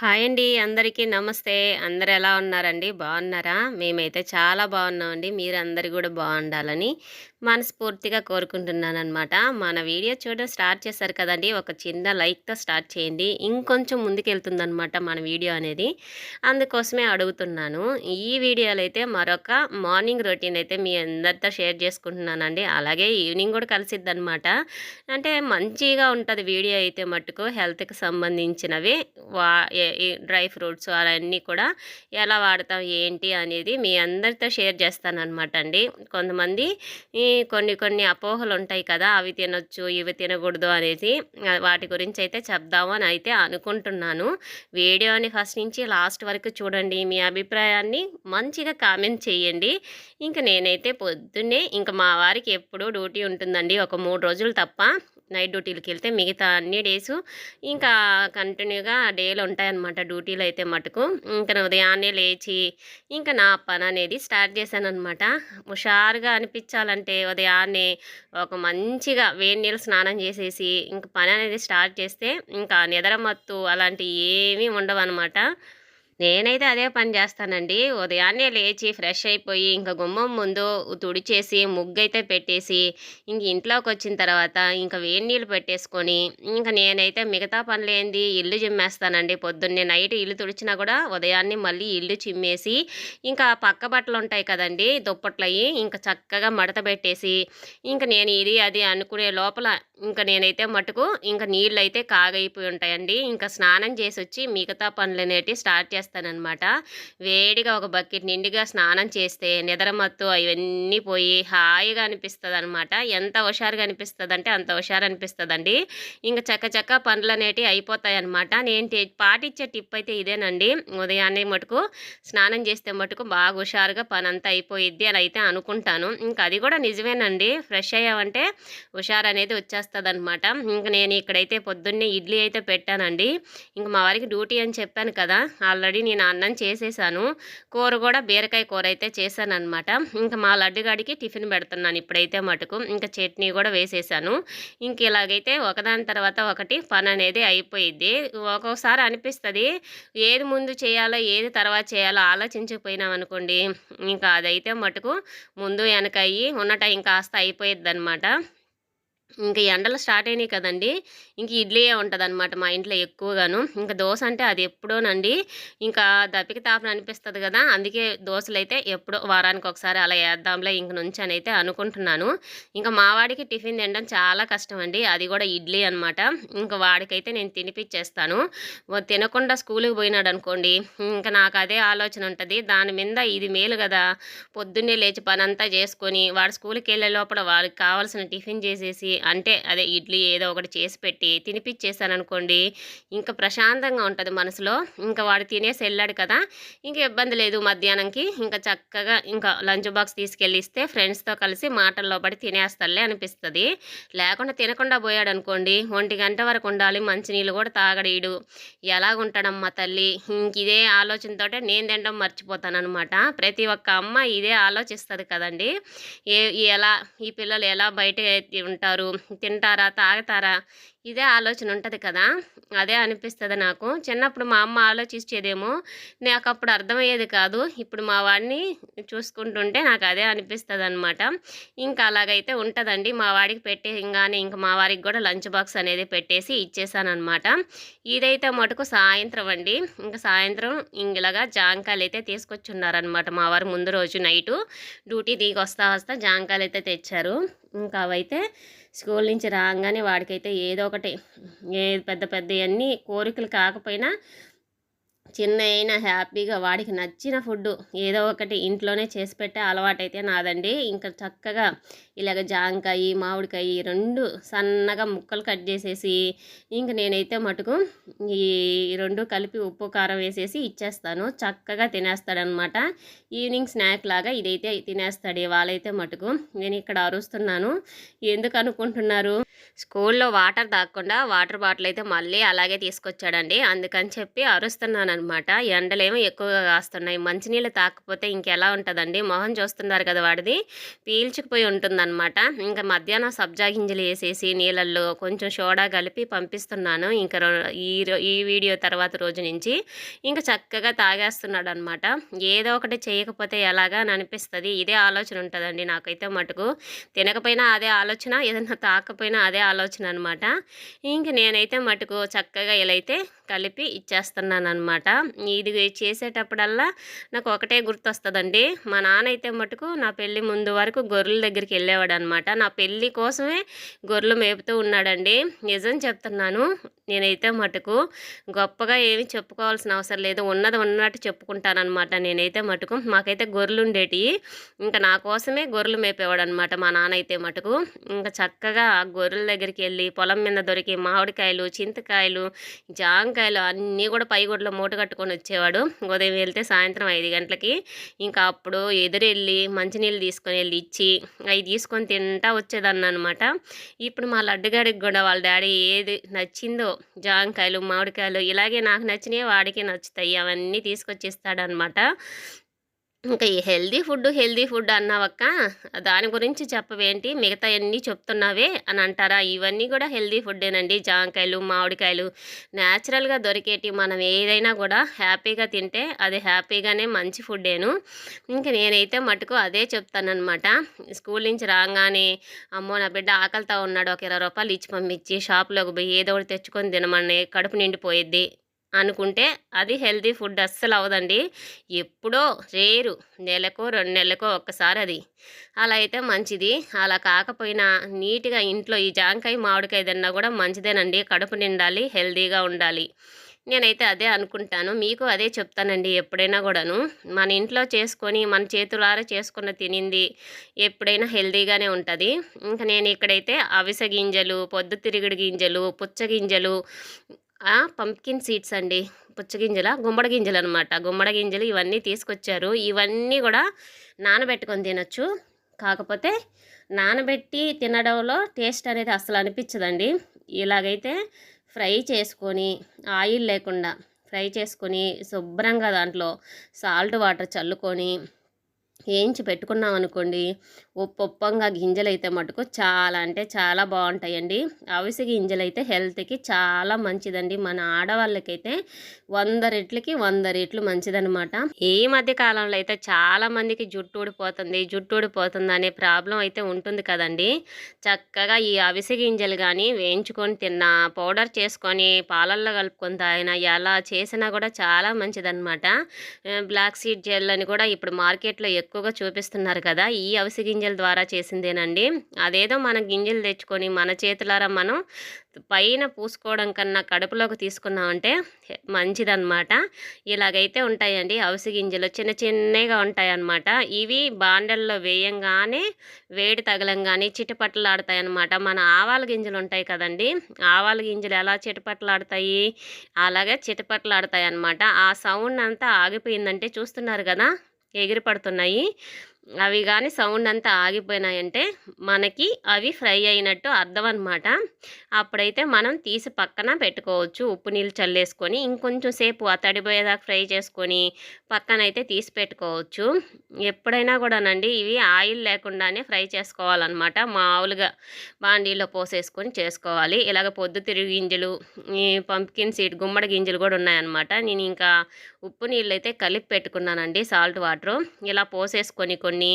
Hi అండి. అందరికీ నమస్తే. అందరు ఎలా ఉన్నారండి? బాగున్నారా? మేమైతే చాలా బాగున్నామండి. మీరు కూడా బాగుండాలని మనస్ఫూర్తిగా కోరుకుంటున్నాను అనమాట మన వీడియో చూడడం స్టార్ట్ చేశారు కదండి. ఒక చిన్న లైక్తో స్టార్ట్ చేయండి. ఇంకొంచెం ముందుకెళ్తుందనమాట మన వీడియో అనేది. అందుకోసమే అడుగుతున్నాను. ఈ వీడియోలో అయితే మరొక మార్నింగ్ రొటీన్ అయితే మీ అందరితో షేర్ చేసుకుంటున్నానండి. అలాగే ఈవినింగ్ కూడా కలిసిద్ది అనమాట అంటే మంచిగా ఉంటుంది వీడియో అయితే మట్టుకు హెల్త్కి సంబంధించినవి. వా డ్రై ఫ్రూట్స్ అవన్నీ కూడా ఎలా వాడతాం ఏంటి అనేది మీ అందరితో షేర్ చేస్తానమాట అండి. కొంతమంది కొన్ని కొన్ని అపోహలు ఉంటాయి కదా అవి తినొచ్చు ఇవి తినకూడదు అనేది వాటి గురించి అయితే చెప్దాము అని అయితే అనుకుంటున్నాను. వీడియోని ఫస్ట్ నుంచి లాస్ట్ వరకు చూడండి మీ అభిప్రాయాన్ని మంచిగా కామెంట్ చేయండి. ఇంకా నేనైతే పొద్దున్నే ఇంకా మా వారికి ఎప్పుడూ డ్యూటీ ఉంటుందండి ఒక మూడు రోజులు తప్ప. నైట్ డ్యూటీలకి వెళ్తే మిగతా అన్ని డేస్ ఇంకా కంటిన్యూగా డేలు ఉంటాయన్నమాట డ్యూటీలు అయితే మటుకు. ఇంకా ఉదయాన్నే లేచి ఇంకా నా పని అనేది స్టార్ట్ చేశానమాట హుషారుగా అనిపించాలంటే ఉదయాన్నే ఒక మంచిగా వేడి నీళ్ళు స్నానం చేసేసి ఇంక పని అనేది స్టార్ట్ చేస్తే ఇంకా నిద్రమత్తు అలాంటివి ఏమీ ఉండవు అనమాట నేనైతే అదే పని చేస్తానండి. ఉదయాన్నే లేచి ఫ్రెష్ అయిపోయి ఇంకా గుమ్మం ముందు తుడిచేసి ముగ్గు అయితే పెట్టేసి ఇంక ఇంట్లోకి వచ్చిన తర్వాత ఇంకా వేడి నీళ్ళు పెట్టేసుకొని ఇంకా నేనైతే మిగతా పనులు ఏంది ఇల్లు చిమ్మేస్తానండి. పొద్దున్నే నైట్ ఇల్లు తుడిచినా కూడా ఉదయాన్నే మళ్ళీ ఇల్లు చిమ్మేసి ఇంకా పక్క బట్టలు ఉంటాయి కదండి దుప్పట్లయి ఇంకా చక్కగా మడత పెట్టేసి ఇంకా నేను ఇది అది అనుకునే లోపల ఇంకా నేనైతే మటుకు ఇంకా నీళ్ళు అయితే కాగైపోయి ఉంటాయండి. ఇంకా స్నానం చేసి వచ్చి మిగతా పనులు అనేటివి స్టార్ట్ చేస్తానమాట వేడిగా ఒక బకెట్ నిండుగా స్నానం చేస్తే నిద్రమత్తు అవన్నీ పోయి హాయిగా అనిపిస్తుంది అనమాట ఎంత హుషారుగా అనిపిస్తుంది అంటే అంత హుషారు అనిపిస్తుందండి. ఇంకా చక్క చక్క పనులు అనేటివి అయిపోతాయి అనమాట నేను పాటించే టిప్ అయితే ఇదేనండి. ఉదయాన్నే మటుకు స్నానం చేస్తే మటుకు బాగా హుషారుగా పని అంతా అయిపోయిద్ది అని అయితే అనుకుంటాను. ఇంకా అది కూడా నిజమేనండి. ఫ్రెష్ అయ్యామంటే హుషారు అనేది వచ్చేస్తుంది వస్తుంది అనమాట ఇంక నేను ఇక్కడైతే పొద్దున్నే ఇడ్లీ అయితే పెట్టానండి. ఇంక మా వారికి డ్యూటీ అని చెప్పాను కదా ఆల్రెడీ నేను అన్నం చేసేసాను. కూర కూడా బీరకాయ కూర అయితే చేశాను అనమాట ఇంకా మా లడ్డుగాడికి టిఫిన్ పెడుతున్నాను ఇప్పుడైతే మటుకు. ఇంకా చట్నీ కూడా వేసేసాను. ఇంక ఇలాగైతే ఒకదాని తర్వాత ఒకటి పని అనేది అయిపోయింది ఒక్కొక్కసారి అనిపిస్తుంది ఏది ముందు చేయాలో ఏది తర్వాత చేయాలో ఆలోచించకపోయినాం అనుకోండి ఇంకా అదైతే మటుకు ముందు వెనకయ్యి ఉన్న టైం కాస్త అయిపోయిద్ది అనమాట ఇంకా ఎండలు స్టార్ట్ అయినాయి కదండి. ఇంక ఇడ్లీయే ఉంటుంది అనమాట మా ఇంట్లో ఎక్కువగాను. ఇంకా దోశ అంటే అది ఎప్పుడోనండి. ఇంకా దప్పిక తాపన అనిపిస్తుంది కదా. అందుకే దోశలు అయితే ఎప్పుడో వారానికి ఒకసారి అలా వేద్దాంలే ఇంక నుంచి అని అయితే అనుకుంటున్నాను. ఇంకా మా వాడికి టిఫిన్ తినడం చాలా కష్టం అండి అది కూడా ఇడ్లీ అనమాట ఇంకా వాడికైతే నేను తినిపించేస్తాను తినకుండా స్కూల్కి పోయినాడు అనుకోండి ఇంకా నాకు అదే ఆలోచన ఉంటుంది. దాని మీద ఇది మేలు కదా. పొద్దున్నే లేచి పని అంతా చేసుకొని వాడు స్కూల్కి వెళ్ళే లోపల వాడికి కావాల్సిన టిఫిన్ చేసేసి అంటే అదే ఇడ్లీ ఏదో ఒకటి చేసి పెట్టి తినిపించేసాను అనుకోండి ఇంకా ప్రశాంతంగా ఉంటుంది మనసులో. ఇంకా వాడు తినేసి వెళ్ళాడు కదా ఇంకా ఇబ్బంది లేదు మధ్యాహ్నంకి. ఇంకా చక్కగా ఇంకా లంచ్ బాక్స్ తీసుకెళ్ళి ఇస్తే ఫ్రెండ్స్తో కలిసి మాటల్లో పడి తినేస్తాలే అనిపిస్తుంది. లేకుండా తినకుండా పోయాడు అనుకోండి ఒంటి గంట వరకు ఉండాలి మంచినీళ్ళు కూడా తాగడీడు. ఎలాగుంటాడమ్మా తల్లి? ఇంక ఇదే ఆలోచనతో నేను తినడం మర్చిపోతానమాట ప్రతి ఒక్క అమ్మ ఇదే ఆలోచిస్తుంది కదండి. ఏ ఎలా ఈ పిల్లలు ఎలా బయట ఉంటారు? తింటారా తాగుతారా? ఇదే ఆలోచన ఉంటుంది కదా? అదే అనిపిస్తుంది నాకు. చిన్నప్పుడు మా అమ్మ ఆలోచించేదేమో నాకు అప్పుడు అర్థమయ్యేది కాదు. ఇప్పుడు మా వాడిని చూసుకుంటుంటే నాకు అదే అనిపిస్తుంది అనమాట ఇంకా అలాగైతే ఉంటుందండి. మా వాడికి పెట్టేయంగానే ఇంకా మా వారికి కూడా లంచ్ బాక్స్ అనేది పెట్టేసి ఇచ్చేసానమాట ఇదైతే మటుకు సాయంత్రం అండి. ఇంకా సాయంత్రం ఇలాగా జాంకాయలు అయితే తీసుకొచ్చున్నారనమాట. మా వారు ముందు రోజు నైటు డ్యూటీ దిగి వస్తా వస్తా జాంకాయలు అయితే తెచ్చారు. ఇంకా అవైతే స్కూల్ నుంచి రాగానే వాడికైతే ఏదో ఒకటి ఏ పెద్ద పెద్ద అన్నీ కోరికలు కాకపోయినా చిన్న అయినా హ్యాపీగా వాడికి నచ్చిన ఫుడ్ ఏదో ఒకటి ఇంట్లోనే చేసి పెట్టే అలవాటైతే నాదండి. ఇంకా చక్కగా ఇలాగ జాంకాయ మామిడికాయ రెండు సన్నగా ముక్కలు కట్ చేసేసి ఇంక నేనైతే మటుకు ఈ రెండు కలిపి ఉప్పు కారం వేసేసి ఇచ్చేస్తాను. చక్కగా తినేస్తాడనమాట. ఈవినింగ్ స్నాక్ లాగా ఇదైతే తినేస్తాడు వాళ్ళైతే మటుకు. నేను ఇక్కడ అరుస్తున్నాను. ఎందుకు అనుకుంటున్నారు? స్కూల్లో వాటర్ తాగకుండా వాటర్ బాటిల్ అయితే మళ్ళీ అలాగే తీసుకొచ్చాడండి. అందుకని చెప్పి అరుస్తున్నాను అనమాట ఎండలేమో ఎక్కువగా కాస్తున్నాయి. మంచినీళ్ళు తాకపోతే ఇంకెలా ఉంటుందండి? మొహం చూస్తున్నారు కదా వాడిది. పీల్చుకుపోయి ఉంటుంది అనమాట. ఇంకా మధ్యాహ్నం సబ్జా గింజలు వేసేసి నీళ్ళల్లో కొంచెం సోడా కలిపి పంపిస్తున్నాను. ఇంకా ఈ రో- ఈ వీడియో తర్వాత రోజు నుంచి ఇంకా చక్కగా తాగేస్తున్నాడు అనమాట ఏదో ఒకటి చేయకపోతే ఎలాగా అని అనిపిస్తుంది. ఇదే ఆలోచన ఉంటుందండి నాకైతే మటుకు. తినకపోయినా అదే ఆలోచన ఏదైనా తాకపోయినా అదే ఆలోచన అనమాట. ఇంక నేనైతే మటుకు చక్కగా ఇలా అయితే కలిపి ఇచ్చేస్తున్నాను అనమాట ఇది చేసేటప్పుడల్లా నాకు ఒకటే గుర్తొస్తుందండి. మా నాన్న అయితే మటుకు నా పెళ్ళి ముందు వరకు గొర్రెల దగ్గరికి వెళ్ళి వెళ్ళేవాడు అనమాట నా పెళ్ళి కోసమే గొర్రెలు మేపుతూ ఉన్నాడండి. నిజం చెప్తున్నాను నేనైతే మటుకు గొప్పగా ఏమి చెప్పుకోవాల్సిన అవసరం లేదు. ఉన్నది ఉన్నట్టు చెప్పుకుంటానమాట నేనైతే మటుకు. మాకైతే గొర్రెలు ఉండేటివి. ఇంకా నా కోసమే గొర్రెలు మేపేవాడు అనమాట మా నాన్న అయితే మటుకు. ఇంకా చక్కగా ఆ గొర్రెల దగ్గరికి వెళ్ళి పొలం మీద దొరికి మామిడికాయలు చింతకాయలు జాంకాయలు అన్నీ కూడా పైగుడ్లో మూట కట్టుకొని వచ్చేవాడు. ఉదయం వెళ్తే సాయంత్రం ఐదు గంటలకి. ఇంకా అప్పుడు ఎదురెళ్ళి మంచినీళ్ళు తీసుకొని వెళ్ళి ఇచ్చి అవి తీసుకొని తింటా వచ్చేదాన్ని అనమాట ఇప్పుడు మా లడ్డుగాడికి కూడా వాళ్ళ డాడీ ఏది నచ్చిందో జాంకాయలు మామిడికాయలు ఇలాగే నాకు నచ్చినవి వాడికి నచ్చుతాయి. అవన్నీ తీసుకొచ్చి ఇస్తాడనమాట ఇంకా ఈ హెల్దీ ఫుడ్ హెల్దీ ఫుడ్ అన్నావక్క. దాని గురించి చెప్పవేంటి? మిగతా అన్నీ చెప్తున్నావే అని అంటారా? ఇవన్నీ కూడా హెల్దీ ఫుడ్డేనండి. జాంకాయలు మామిడికాయలు. న్యాచురల్గా దొరికేటి మనం ఏదైనా కూడా హ్యాపీగా తింటే అది హ్యాపీగానే మంచి ఫుడ్డేను. ఇంకా నేనైతే మటుకు అదే చెప్తానమాట స్కూల్ నుంచి రాగానే అమ్మో నా బిడ్డ ఆకలితో ఉన్నాడు ఒక ఇరవై రూపాయలు ఇచ్చి పంపించి షాప్లోకి పోయి ఏదో ఒకటి తెచ్చుకొని తినమని కడుపు నిండిపోయిద్ది. అనుకుంటే అది హెల్తీ ఫుడ్ అస్సలు అవదండి ఎప్పుడో రేరు నెలకో రెండు నెలలకో ఒక్కసారి అది అలా అయితే మంచిది. అలా కాకపోయినా నీట్గా ఇంట్లో ఈ జాంకాయ మామిడికాయ తిన్నా కూడా మంచిదేనండి. కడుపు నిండాలి హెల్తీగా ఉండాలి. నేనైతే అదే అనుకుంటాను. మీకు అదే చెప్తానండి ఎప్పుడైనా కూడాను. మన ఇంట్లో చేసుకొని మన చేతులారా చేసుకున్న తినింది ఎప్పుడైనా హెల్తీగానే ఉంటుంది. ఇంకా నేను ఇక్కడైతే అవిసె గింజలు పొద్దుతిరుగుడు గింజలు పుచ్చ గింజలు పంప్కిన్ సీడ్స్ అండి. పుచ్చగింజల గుమ్మడి గింజలు అనమాట గుమ్మడి గింజలు ఇవన్నీ తీసుకొచ్చారు. ఇవన్నీ కూడా నానబెట్టుకొని తినొచ్చు. కాకపోతే నానబెట్టి తినడంలో టేస్ట్ అనేది అసలు అనిపించదండి. ఇలాగైతే ఫ్రై చేసుకొని ఆయిల్ లేకుండా ఫ్రై చేసుకొని శుభ్రంగా దాంట్లో సాల్ట్ వాటర్ చల్లుకొని వేయించి పెట్టుకున్నాం అనుకోండి ఉప్పొప్పంగా గింజలు అయితే మటుకు చాలా అంటే చాలా బాగుంటాయండి. అవిసె గింజలు అయితే హెల్త్కి చాలా మంచిదండి. మన ఆడవాళ్ళకైతే వంద రెట్లకి వంద రెట్లు మంచిదనమాట ఈ మధ్య కాలంలో అయితే చాలా మందికి జుట్టు ఊడిపోతుంది. జుట్టు ఊడిపోతుంది అనే ప్రాబ్లం అయితే ఉంటుంది కదండి. చక్కగా ఈ అవిసె గింజలు కానీ వేయించుకొని తిన్నా పౌడర్ చేసుకొని పాలల్లో కలుపుకొని తాగినా ఎలా చేసినా కూడా చాలా మంచిదన్నమాట. బ్లాక్ సీడ్ జెల్ అని కూడా ఇప్పుడు మార్కెట్లో ఎక్కువ ఎక్కువగా చూపిస్తున్నారు కదా ఈ అవిసె గింజల ద్వారా చేసిందేనండి. అదేదో మన గింజలు తెచ్చుకొని మన చేతులారా మనం పైన పూసుకోవడం కన్నా కడుపులోకి తీసుకున్నామంటే మంచిదన్నమాట. ఇలాగైతే ఉంటాయండి అవిసె గింజలు. చిన్న చిన్నగా ఉంటాయన్నమాట. ఇవి బాండల్లో వేయంగానే వేడి తగలంగానే చిటపట్లాడతాయి అన్నమాట మన ఆవాల గింజలు ఉంటాయి కదండి ఆవాల గింజలు ఎలా చిటపట్లాడతాయి? అలాగే చిటపట్లాడతాయి అన్నమాట ఆ సౌండ్ అంతా ఆగిపోయిందంటే చూస్తున్నారు కదా ఎగిరి పడుతున్నాయి అవి కానీ సౌండ్ అంతా ఆగిపోయినాయంటే మనకి అవి ఫ్రై అయినట్టు అర్థం అనమాట అప్పుడైతే మనం తీసి పక్కన పెట్టుకోవచ్చు. ఉప్పు నీళ్ళు చల్లేసుకొని ఇంకొంచెం సేపు ఆ తడిపోయేదాకా ఫ్రై చేసుకొని పక్కన అయితే తీసి పెట్టుకోవచ్చు. ఎప్పుడైనా కూడానండి ఇవి ఆయిల్ లేకుండానే ఫ్రై చేసుకోవాలన్నమాట. మామూలుగా బాండీలో పోసేసుకొని చేసుకోవాలి. ఇలాగ పొద్దుతిరుగు గింజలు ఈ పంప్కిన్ సీడ్ గుమ్మడి గింజలు కూడా ఉన్నాయన్నమాట. నేను ఇంకా ఉప్పు నీళ్ళు అయితే కలిపి పెట్టుకున్నానండి సాల్ట్ వాటరు. ఇలా పోసేసుకొని కొన్ని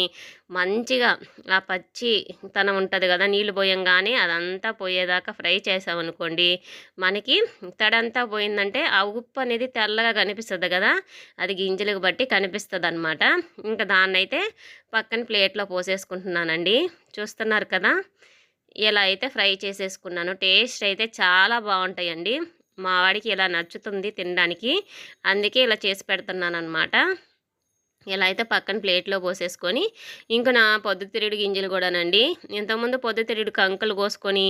మంచిగా ఆ పచ్చి తనం ఉంటుంది కదా నీళ్ళు పోయంగానే అదంతా పోయేదాకా ఫ్రై చేసామనుకోండి మనకి తడంతా పోయిందంటే ఆ ఉప్పు అనేది తెల్లగా కనిపిస్తుంది కదా అది గింజలకు బట్టి కనిపిస్తుంది అనమాట ఇంకా దాన్నైతే పక్కన ప్లేట్లో పోసేసుకుంటున్నానండి. చూస్తున్నారు కదా ఇలా అయితే ఫ్రై చేసేసుకున్నాను టేస్ట్ అయితే చాలా బాగుంటాయండి. మా వాడికి ఇలా నచ్చుతుంది తినడానికి. అందుకే ఇలా చేసి పెడుతున్నాను అనమాట ఇలా అయితే పక్కన ప్లేట్లో పోసేసుకొని ఇంకా నా పొద్దుతిరుడు గింజలు కూడానండి. ఇంతకుముందు పొద్దుతిరుడు కంకులు కోసుకొని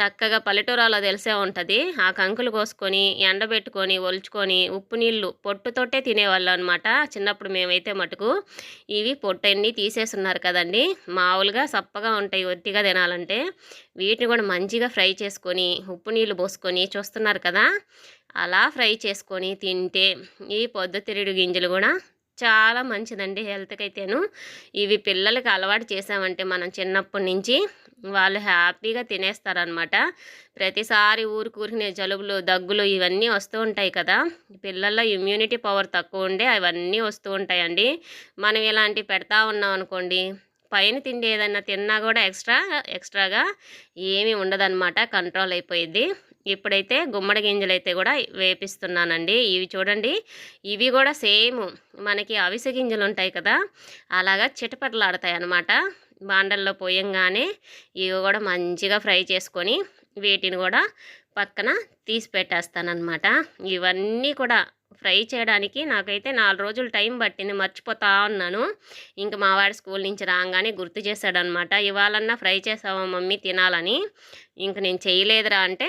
చక్కగా పల్లెటూరాలో తెలిసే ఉంటుంది. ఆ కంకులు కోసుకొని ఎండబెట్టుకొని ఒలుచుకొని ఉప్పు నీళ్ళు పొట్టుతోటే తినేవాళ్ళం అనమాట చిన్నప్పుడు మేమైతే మటుకు ఇవి పొట్టన్నీ తీసేస్తున్నారు కదండి. మామూలుగా సప్పగా ఉంటాయి ఒత్తిగా తినాలంటే. వీటిని కూడా మంచిగా ఫ్రై చేసుకొని ఉప్పు నీళ్ళు పోసుకొని చూస్తున్నారు కదా. అలా ఫ్రై చేసుకొని తింటే ఈ పొద్దుతిరుడు గింజలు కూడా చాలా మంచిదండి హెల్త్కి అయితేను ఇవి పిల్లలకి అలవాటు చేసామంటే మనం చిన్నప్పటి నుంచి వాళ్ళు హ్యాపీగా తినేస్తారనమాట ప్రతిసారి ఊరికి ఊరికినే జలుబులు దగ్గులు ఇవన్నీ వస్తూ ఉంటాయి కదా. పిల్లల్లో ఇమ్యూనిటీ పవర్ తక్కువ ఉండే అవన్నీ వస్తూ ఉంటాయండి. మనం ఇలాంటివి పెడతా ఉన్నాం అనుకోండి పైన తిండి ఏదైనా తిన్నా కూడా ఎక్స్ట్రా ఎక్స్ట్రాగా ఏమీ ఉండదన్నమాట. కంట్రోల్ అయిపోయింది ఇప్పుడైతే గుమ్మడి గింజలు అయితే కూడా వేపిస్తున్నానండి. ఇవి చూడండి. ఇవి కూడా సేమ్ మనకి అవిసె గింజలు ఉంటాయి కదా అలాగా చిటపటలాడతాయి అన్నమాట బాండల్లో పోయంగానే ఇవి కూడా మంచిగా ఫ్రై చేసుకొని వీటిని కూడా పక్కన తీసి పెట్టేస్తానమాట ఇవన్నీ కూడా ఫ్రై చేయడానికి నాకైతే నాలుగు రోజులు టైం పట్టింది మర్చిపోతా ఉన్నాను. ఇంకా మా వాడి స్కూల్ నుంచి రాగానే గుర్తు చేశాడనమాట ఇవాళన్నా ఫ్రై చేసావా మమ్మీ తినాలని? ఇంక నేను చేయలేదురా అంటే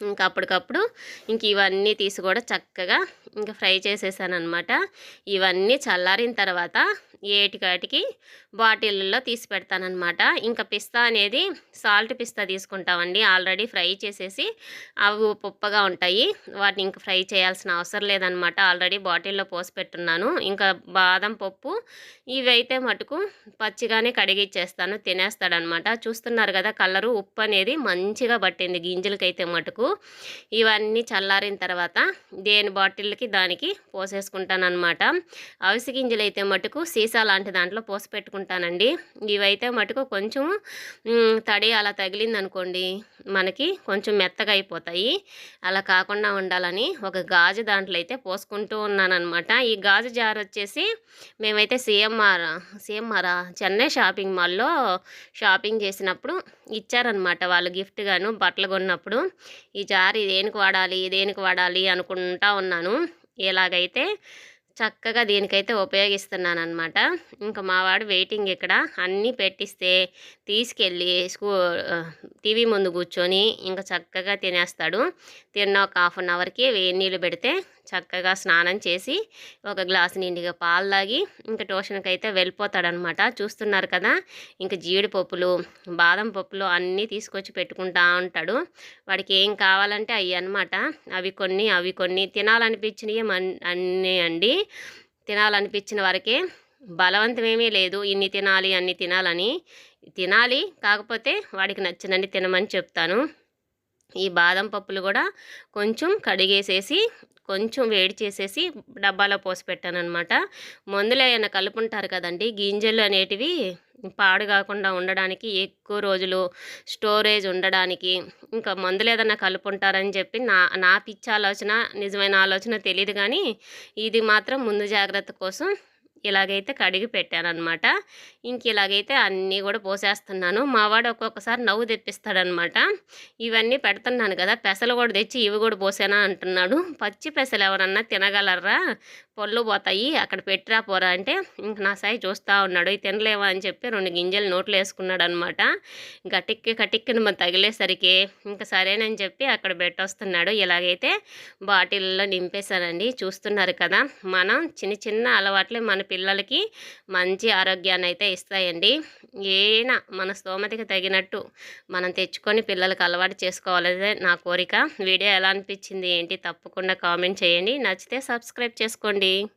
ఇంకా అప్పటికప్పుడు ఇంక ఇవన్నీ తీసి కూడా చక్కగా ఇంకా ఫ్రై చేసేసాను అనమాట ఇవన్నీ చల్లారిన తర్వాత ఏటికాటికి బాటిల్లో తీసి పెడతానమాట ఇంకా పిస్తా అనేది సాల్ట్ పిస్తా తీసుకుంటామండి. ఆల్రెడీ ఫ్రై చేసేసి అవి పుప్పగా ఉంటాయి. వాటిని ఇంకా ఫ్రై చేయాల్సిన అవసరం లేదనమాట ఆల్రెడీ బాటిల్లో పోసి పెట్టున్నాను. ఇంకా బాదం పప్పు ఇవైతే మటుకు పచ్చిగానే కడిగిచ్చేస్తాను. తినేస్తాడనమాట చూస్తున్నారు కదా కలరు ఉప్పు అనేది మంచిగా పట్టింది గింజలకైతే మటుకు. ఇవన్నీ చల్లారిన తర్వాత దేని బాటిల్కి దానికి పోసేసుకుంటాను అనమాట అవిసి గింజలు అయితే మటుకు సీసా లాంటి దాంట్లో పోసి పెట్టుకుంటానండి ఇవైతే మటుకు కొంచెం తడి అలా తగిలింది అనుకోండి మనకి కొంచెం మెత్తగా అయిపోతాయి. అలా కాకుండా ఉండాలని ఒక గాజు దాంట్లో అయితే పోసుకుంటూ ఉన్నానమాట ఈ గాజు జార్ వచ్చేసి మేమైతే సిఎంఆర్ సిఎంఆర్ చెన్నై షాపింగ్ మాల్లో షాపింగ్ చేసినప్పుడు ఇచ్చారనమాట వాళ్ళు గిఫ్ట్గాను బట్టలు కొన్నప్పుడు. ఈ జార్ ఇదేనికి వాడాలి దేనికి వాడాలి అనుకుంటా ఉన్నాను. ఎలాగైతే చక్కగా దీనికైతే ఉపయోగిస్తున్నాను అనమాట ఇంకా మావాడు వెయిటింగ్ ఇక్కడ అన్నీ పెట్టిస్తే తీసుకెళ్ళి స్కూ టీవీ ముందు కూర్చొని ఇంకా చక్కగా తినేస్తాడు. తిన్న ఒక హాఫ్ అన్ అవర్కి వేడి నీళ్ళు పెడితే చక్కగా స్నానం చేసి ఒక గ్లాసు నిండిగా పాలు తాగి ఇంకా ట్యూషన్కి అయితే వెళ్ళిపోతాడనమాట. చూస్తున్నారు కదా ఇంకా జీడిపప్పులు బాదం పప్పులు అన్నీ తీసుకొచ్చి పెట్టుకుంటా ఉంటాడు. వాడికి ఏం కావాలంటే అవి అనమాట అవి కొన్ని అవి కొన్ని తినాలనిపించినవి అన్నీ అండి. తినాలనిపించిన వరకే బలవంతమేమీ లేదు. ఇన్ని తినాలి అన్ని తినాలని. తినాలి కాకపోతే వాడికి నచ్చినన్ని తినమని చెప్తాను. ఈ బాదం పప్పులు కూడా కొంచెం కడిగేసేసి కొంచెం వేడి చేసేసి డబ్బాలో పోసి పెట్టాను అనమాట మందులు ఏమైనా కలుపుంటారు కదండి గింజలు అనేటివి పాడు కాకుండా ఉండడానికి ఎక్కువ రోజులు స్టోరేజ్ ఉండడానికి ఇంకా మందులు ఏదన్నా కలుపుంటారని చెప్పి నా నా పిచ్చి ఆలోచన నిజమైన ఆలోచన తెలియదు కానీ ఇది మాత్రం ముందు జాగ్రత్త కోసం ఇలాగైతే కడిగి పెట్టానమాట ఇంక ఇలాగైతే అన్నీ కూడా పోసేస్తున్నాను. మావాడు ఒక్కొక్కసారి నవ్వు తెప్పిస్తాడనమాట. ఇవన్నీ పెడుతున్నాను కదా పెసలు కూడా తెచ్చి ఇవి కూడా పోసానా అంటున్నాడు. పచ్చి పెసలు ఎవరన్నా తినగలరా? పొల్లు పోతాయి అక్కడ పెట్టిరా పోరా అంటే ఇంక నా సాయి చూస్తూ ఉన్నాడు ఇది తినలేవా? అని చెప్పి రెండు గింజలు నోట్లు వేసుకున్నాడు అనమాట గటిక్కి కటిక్కిని మనం తగిలేసరికి ఇంకా సరేనని చెప్పి అక్కడ పెట్టొస్తున్నాడు. ఇలాగైతే బాటిల్లో నింపేశానండి. చూస్తున్నారు కదా మనం చిన్న చిన్న అలవాట్లే మన పిల్లలకి మంచి ఆరోగ్యాన్ని అయితే ఇస్తాయండి. ఏనా మన స్తోమతికి తగినట్టు మనం తెచ్చుకొని పిల్లలకు అలవాటు చేసుకోవాలనే నా కోరిక. వీడియో ఎలా అనిపించింది ఏంటి? తప్పకుండా కామెంట్ చేయండి. నచ్చితే సబ్స్క్రైబ్ చేసుకోండి. Friday